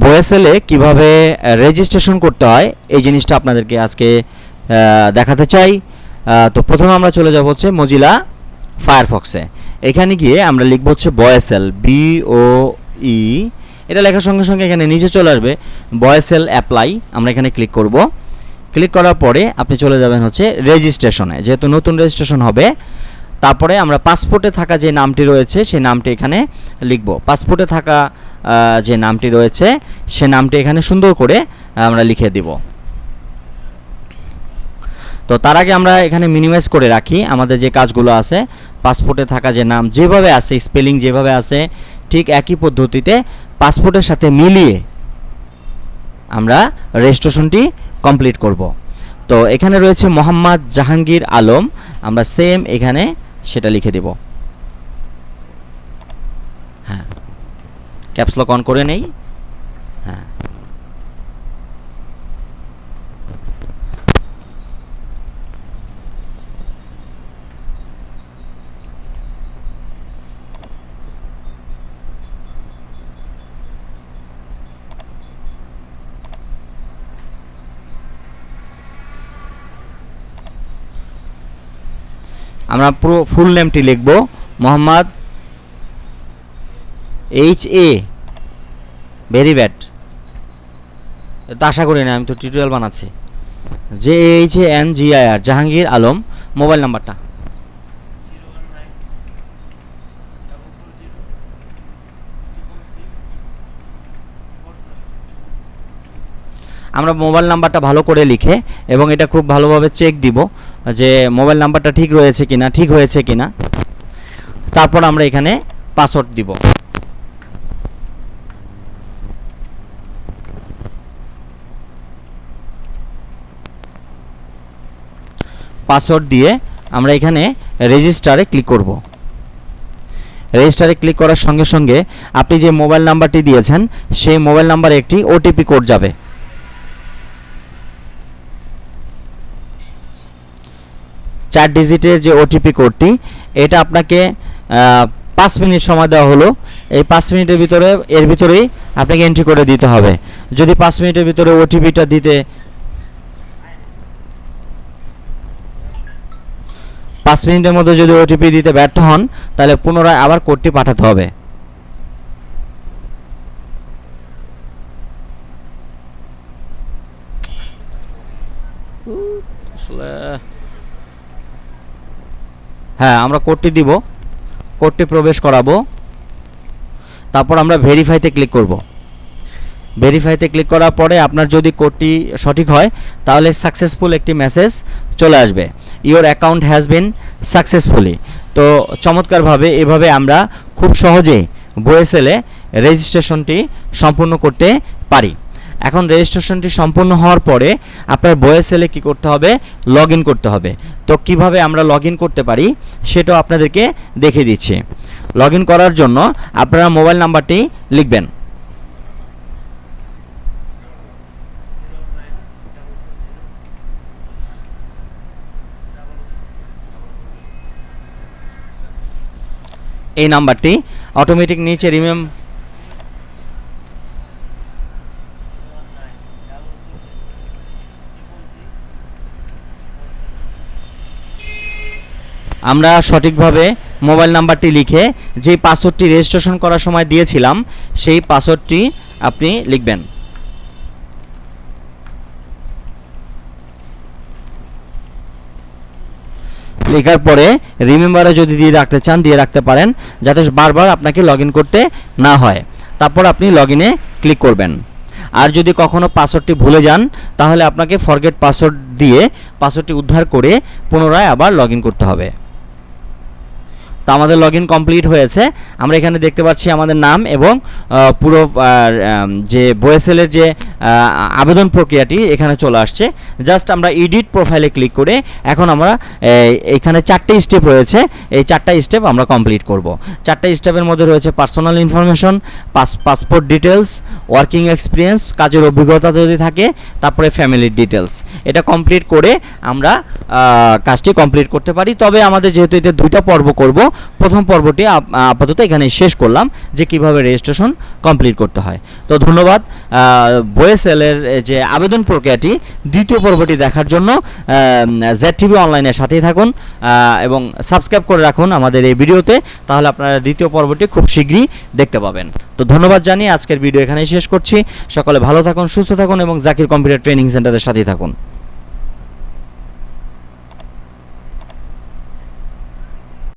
বয়েসেলে কীভাবে রেজিস্ট্রেশন করতে হয়, এই জিনিসটা আপনাদেরকে আজকে দেখাতে চাই। তো প্রথমে আমরা চলে যাব হচ্ছে মজিলা ফায়ারফক্সে এখানে গিয়ে আমরা লিখব হচ্ছে বয়েসেল বি ও ই এটা লেখার সঙ্গে সঙ্গে এখানে নিচে চলে আসবে, বয়েসেল অ্যাপ্লাই আমরা এখানে ক্লিক করব। ক্লিক করার পরে আপনি চলে যাবেন হচ্ছে রেজিস্ট্রেশনে যেহেতু নতুন রেজিস্ট্রেশন হবে, তারপরে আমরা পাসপোর্টে থাকা যে নামটি রয়েছে, সেই নামটি এখানে লিখব। পাসপোর্টে থাকা যে নামটি রয়েছে, সে নামটি এখানে সুন্দর করে আমরা লিখে দিব। তো তার আগে আমরা এখানে মিনিমাইজ করে রাখি, আমাদের যে কাজগুলো আছে পাসপোর্টে থাকা যে নাম যেভাবে আছে স্পেলিং যেভাবে আছে, ঠিক একই পদ্ধতিতে পাসপোর্টের সাথে মিলিয়ে আমরা রেজিস্ট্রেশনটি কমপ্লিট করব। তো এখানে রয়েছে মোহাম্মদ জাহাঙ্গীর আলম, আমরা সেম এখানে সেটা লিখে দেব হ্যাঁ ক্যাপসলক অন করে নেই। হ্যাঁ। আমরা পুরো ফুল নেমটি লিখব। Mohammad H A very bad তা আশা করি না, আমি তো টিউটোরিয়াল বানাচ্ছি। J H A N G I R Jahangir Alam mobile নাম্বারটা আমরা মোবাইল নাম্বারটা ভালো করে লিখে এবং এটা খুব ভালোভাবে চেক দিব যে মোবাইল নাম্বারটা ঠিক রয়েছে কিনা, ঠিক হয়েছে কিনা। তারপর আমরা এখানে পাসওয়ার্ড দিব। পাসওয়ার্ড দিয়ে আমরা এখানে রেজিস্টারে ক্লিক করব। রেজিস্টারে ক্লিক করার সঙ্গে সঙ্গে আপনি যে মোবাইল নাম্বারটি দিয়েছেন, সেই মোবাইল নাম্বারে একটি ওটিপি কোড যাবে। চার ডিজিটের যে ওটিপি কোডটি এটা আপনাকে পাঁচ মিনিট সময় দেওয়া হলো। এই পাঁচ মিনিটের ভিতরে, এর ভিতরেই আপনাকে এন্ট্রি করে দিতে হবে। যদি পাঁচ মিনিটের ভিতরে ওটিপিটা দিতে পাঁচ মিনিটের মধ্যে যদি ওটিপি দিতে ব্যর্থ হন তাহলে পুনরায় আবার কোডটি পাঠাতে হবে। হ্যাঁ আমরা কোডটি দিব। কোডটি প্রবেশ করাবো। তারপর আমরা ভেরিফাইতে ক্লিক করব। ভেরিফাইতে ক্লিক করার পরে আপনার যদি কোডটি সঠিক হয় তাহলে সাকসেসফুল একটি মেসেজ চলে আসবে। Your account has been successfully তো চমৎকারভাবে এভাবে আমরা খুব সহজেই বয়েসেলে রেজিস্ট্রেশনটি সম্পূর্ণ করতে পারি। এখন রেজিস্ট্রেশনটি সম্পূর্ণ হওয়ার পরে আপনার বয়েসেলে কি করতে হবে? লগ করতে হবে। তো কীভাবে আমরা লগ করতে পারি সেটাও আপনাদেরকে দেখিয়ে দিচ্ছি। লগ করার জন্য আপনারা মোবাইল নাম্বারটি লিখবেন। এই নাম্বারটি। অটোমেটিক নিচে রিমেম আমরা সঠিকভাবে মোবাইল নাম্বারটি লিখে যে পাসওয়ার্ডটি রেজিস্ট্রেশন করার সময় দিয়েছিলাম, সেই পাসওয়ার্ডটি আপনি লিখবেন। লেখার পরে রিমেম্বারে যদি দিয়ে রাখতে চান, দিয়ে রাখতে পারেন, যাতে বারবার আপনাকে লগ করতে না হয়। তারপর আপনি লগ ক্লিক করবেন। আর যদি কখনও পাসওয়ার্ডটি ভুলে যান, তাহলে আপনাকে ফরগেট পাসওয়ার্ড দিয়ে পাসওয়ার্ডটি উদ্ধার করে পুনরায় আবার লগ করতে হবে। তো আমাদের লগ ইন কমপ্লিট হয়েছে। আমরা এখানে দেখতে পাচ্ছি আমাদের নাম এবং পুরো যে বয়েসেলের যে আবেদন প্রক্রিয়াটি এখানে চলে আসছে। জাস্ট আমরা এডিট প্রোফাইলে ক্লিক করে এখন আমরা এখানে চারটে স্টেপ রয়েছে। এই চারটা স্টেপ আমরা কমপ্লিট করব। চারটা স্টেপের মধ্যে রয়েছে personal information passport details working experience কাজের অভিজ্ঞতা যদি থাকে, তারপরে ফ্যামিলির ডিটেলস এটা কমপ্লিট করে আমরা কাজটি কমপ্লিট করতে পারি। তবে আমাদের যেহেতু এটা দুইটা পর্ব করব প্রথম পর্বটি আপ- আপাতত এখানে শেষ করলাম যে কীভাবে রেজিস্ট্রেশন কমপ্লিট করতে হয়। তো ধন্যবাদ বয়েসেলের যে আবেদন প্রক্রিয়াটি, দ্বিতীয় পর্বটি দেখার জন্য জেড টিভি অনলাইনের সাথেই থাকুন এবং সাবস্ক্রাইব করে রাখুন আমাদের এই ভিডিওতে, তাহলে আপনারা দ্বিতীয় পর্বটি খুব শীঘ্রই দেখতে পাবেন। তো ধন্যবাদ জানিয়ে আজকের ভিডিও এখানেই শেষ করছি। সকলে ভালো থাকুন, সুস্থ থাকুন এবং জাকির কম্পিউটার ট্রেনিং সেন্টারের সাথেই থাকুন।